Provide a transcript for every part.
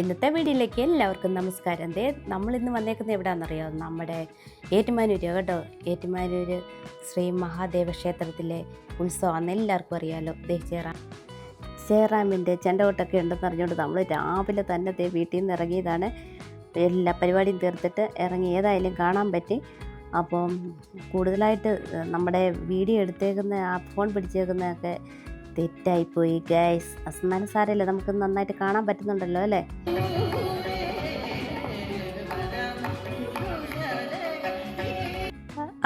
ഇന്നത്തെ വീഡിയോയിലേക്ക് എല്ലാവർക്കും നമസ്കാരം. ദേ നമ്മളിന്ന് വന്നേക്കുന്നത് എവിടെയാണെന്നറിയോ നമ്മുടെ ഏറ്റുമാനൂര് കേട്ടോ? ഏറ്റുമാനൂര് ശ്രീ മഹാദേവ ക്ഷേത്രത്തിലെ ഉത്സവമാണ് എല്ലാവർക്കും അറിയാമല്ലോ ദേ ചേറാം ചേറാമിന്റെ ചെണ്ടകൊട്ടൊക്കെ ഉണ്ടെന്ന് അറിഞ്ഞുകൊണ്ട് നമ്മൾ രാവിലെ തന്നെ ദേ വീട്ടിൽ നിന്ന് ഇറങ്ങിയതാണ്. എല്ലാ പരിപാടിയും തീർത്തിട്ട് ഇറങ്ങി ഏതായാലും കാണാൻ പറ്റി. അപ്പം കൂടുതലായിട്ട് നമ്മുടെ വീഡിയോ എടുത്തേക്കുന്ന ആ ഫോൺ പിടിച്ചേക്കുന്നതൊക്കെ തെറ്റായിപ്പോയി ഗൈസ് എന്നാലും സാരമില്ല നമുക്ക് നന്നായിട്ട് കാണാൻ പറ്റുന്നുണ്ടല്ലോ അല്ലേ?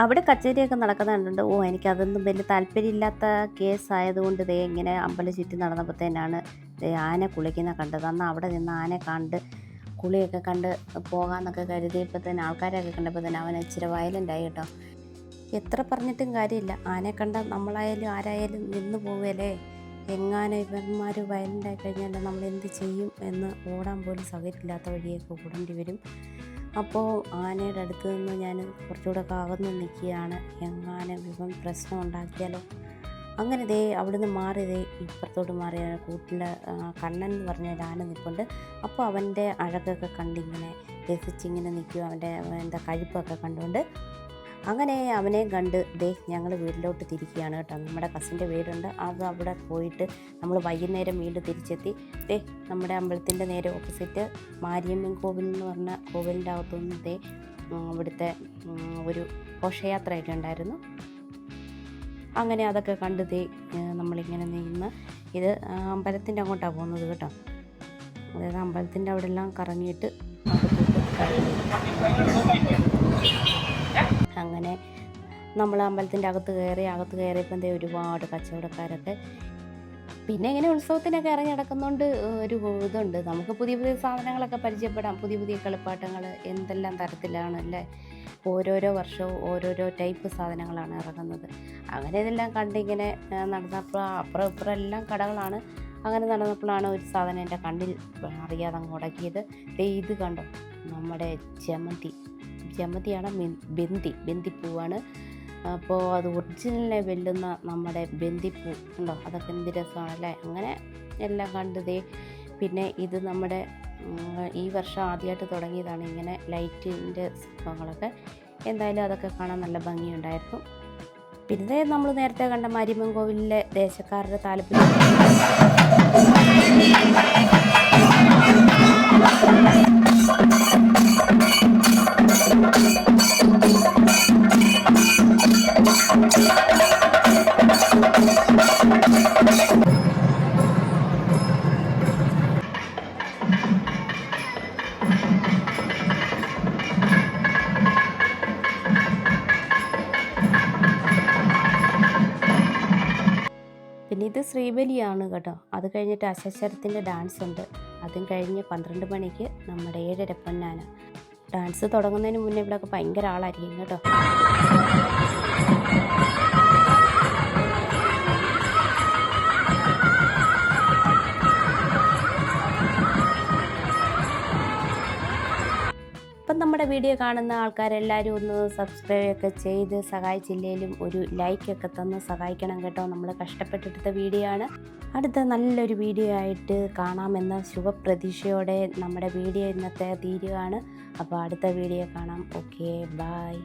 അവിടെ കച്ചേരിയൊക്കെ നടക്കുന്ന കണ്ടുണ്ട് ഓ എനിക്കതൊന്നും വലിയ താല്പര്യമില്ലാത്ത കേസ് ആയതുകൊണ്ട് ദേ ഇങ്ങനെ അമ്പലം ചുറ്റി നടന്നപ്പോഴത്തേനാണ് ദേ ആന കുളിക്കുന്ന കണ്ടത്. അന്ന് അവിടെ നിന്ന് ആനെ കണ്ട് കുളിയൊക്കെ കണ്ട് പോകാമെന്നൊക്കെ കരുതിയപ്പോൾ തന്നെ ആൾക്കാരെയൊക്കെ കണ്ടപ്പോൾ തന്നെ അവൻ ഇച്ചിരി വയലന്റ് ആയി കേട്ടോ. എത്ര പറഞ്ഞിട്ടും കാര്യമില്ല. ആനെ കണ്ടാൽ നമ്മളായാലും ആരായാലും നിന്ന് പോവുകയല്ലേ എങ്ങാനും ഇവന്മാർ വയലന്റായി കഴിഞ്ഞാൽ നമ്മൾ എന്ത് ചെയ്യും എന്ന് ഓടാൻ പോലും സൗകര്യമില്ലാത്ത വഴിയൊക്കെ ഓടേണ്ടി വരും. അപ്പോൾ ആനയുടെ അടുത്ത് നിന്ന് ഞാൻ കുറച്ചുകൂടെ കാവന്ന് നിൽക്കുകയാണ്. എങ്ങാനും ഇവൻ പ്രശ്നം ഉണ്ടാക്കിയാലോ? അങ്ങനെ ദേ അവിടുന്ന് മാറി ദേ ഇപ്പുറത്തോട്ട് മാറിയ കൂട്ടിന്റെ കണ്ണൻ എന്ന് പറഞ്ഞ ഒരു ആന നിൽപ്പുണ്ട്. അപ്പോൾ അവന്റെ അഴകൊക്കെ കണ്ടിങ്ങനെ രസിച്ചിങ്ങനെ നിൽക്കും അവന്റെ എന്താ കഴിപ്പൊക്കെ കണ്ടുകൊണ്ട് അങ്ങനെ അവനെ കണ്ട് ദേ ഞങ്ങൾ വീട്ടിലോട്ട് തിരിക്കുകയാണ് കേട്ടോ. നമ്മുടെ കസിന്റെ വീടുണ്ട്. അത് അവിടെ പോയിട്ട് നമ്മൾ വൈകുന്നേരം വീണ്ടും തിരിച്ചെത്തി. ദേ നമ്മുടെ അമ്പലത്തിന്റെ നേരെ ഓപ്പോസിറ്റ് മാരിയമ്മൻ കോവിൽ എന്ന് പറഞ്ഞ കോവിലിന്റെ അകത്തുനിന്ന് ദേ അവിടുത്തെ ഒരു ഘോഷയാത്രയൊക്കെ ഉണ്ടായിരുന്നു. അങ്ങനെ അതൊക്കെ കണ്ട് ദേ നമ്മളിങ്ങനെ നിന്ന് ഇത് അമ്പലത്തിന്റെ അങ്ങോട്ടാണ് പോകുന്നത് കേട്ടോ. അതായത് അമ്പലത്തിന്റെ അവിടെ എല്ലാം കറങ്ങിയിട്ട് അങ്ങനെ നമ്മൾ അമ്പലത്തിന്റെ അകത്ത് കയറി അകത്ത് കയറിയപ്പോൾ ദേ ഒരുപാട് കച്ചവടക്കാരൊക്കെ പിന്നെ ഇങ്ങനെ ഉത്സവത്തിനൊക്കെ ഇറങ്ങി നടക്കുന്നതുകൊണ്ട് ഒരു ഇതുണ്ട്. നമുക്ക് പുതിയ പുതിയ സാധനങ്ങളൊക്കെ പരിചയപ്പെടാം. പുതിയ പുതിയ കളിപ്പാട്ടങ്ങൾ എന്തെല്ലാം തരത്തിലാണ് അല്ലേ? ഓരോരോ വർഷവും ഓരോരോ ടൈപ്പ് സാധനങ്ങളാണ് ഇറങ്ങുന്നത്. അങ്ങനെ ഇതെല്ലാം കണ്ടിങ്ങനെ നടന്നപ്പോൾ അപ്പുറം ഇപ്പുറം എല്ലാം കടകളാണ്. അങ്ങനെ നടന്നപ്പോഴാണ് ഒരു സാധനം എന്റെ കണ്ണിൽ അറിയാതെ അങ്ങ് ഉടക്കിയത്. ദേ ഇത് കണ്ടോ? നമ്മുടെ ജമന്തി. ജമന്തിയാണ് ബന്തി ബന്തിപ്പൂവാണ് അപ്പോൾ അത് ഒറിജിനലിനെ വെല്ലുന്ന നമ്മുടെ ബന്തിപ്പൂ ഉണ്ടോ? അതൊക്കെ എന്ത് രസമാണല്ലേ? അങ്ങനെ എല്ലാം കണ്ടതേ. പിന്നെ ഇത് നമ്മുടെ ഈ വർഷം ആദ്യമായിട്ട് തുടങ്ങിയതാണ് ഇങ്ങനെ ലൈറ്റിന്റെ സംഭവങ്ങളൊക്കെ എന്തായാലും അതൊക്കെ കാണാൻ നല്ല ഭംഗിയുണ്ടായിരുന്നു. പിന്നെ നമ്മൾ നേരത്തെ കണ്ട മാരിയമ്മൻ കോവിലിലെ ദേശക്കാരുടെ താല്പര്യം പിന്നെ ഇത് ശ്രീബലിയാണ് കേട്ടോ. അത് കഴിഞ്ഞിട്ട് അശശ്വരത്തിന്റെ ഡാൻസ് ഉണ്ട്. അതും കഴിഞ്ഞ് പന്ത്രണ്ട് മണിക്ക് നമ്മുടെ ഏഴര പൊന്നാന ഡാൻസ് തുടങ്ങുന്നതിന് മുന്നേ ഇവിടെയൊക്കെ ഭയങ്കര ആളായിരിക്കും കേട്ടോ. അപ്പം നമ്മുടെ വീഡിയോ കാണുന്ന ആൾക്കാരെല്ലാവരും ഒന്ന് സബ്സ്ക്രൈബ് ഒക്കെ ചെയ്ത് സഹായിച്ചില്ലെങ്കിലും ഒരു ലൈക്ക് ഒക്കെ തന്ന് സഹായിക്കണം കേട്ടോ. നമ്മൾ കഷ്ടപ്പെട്ടെടുത്ത വീഡിയോ ആണ്. അടുത്ത നല്ലൊരു വീഡിയോ ആയിട്ട് കാണാമെന്ന ശുഭപ്രതീക്ഷയോടെ നമ്മുടെ വീഡിയോ ഇന്നത്തെ തീരുകയാണ് അപ്പോൾ അടുത്ത വീഡിയോ കാണാം. Okay bye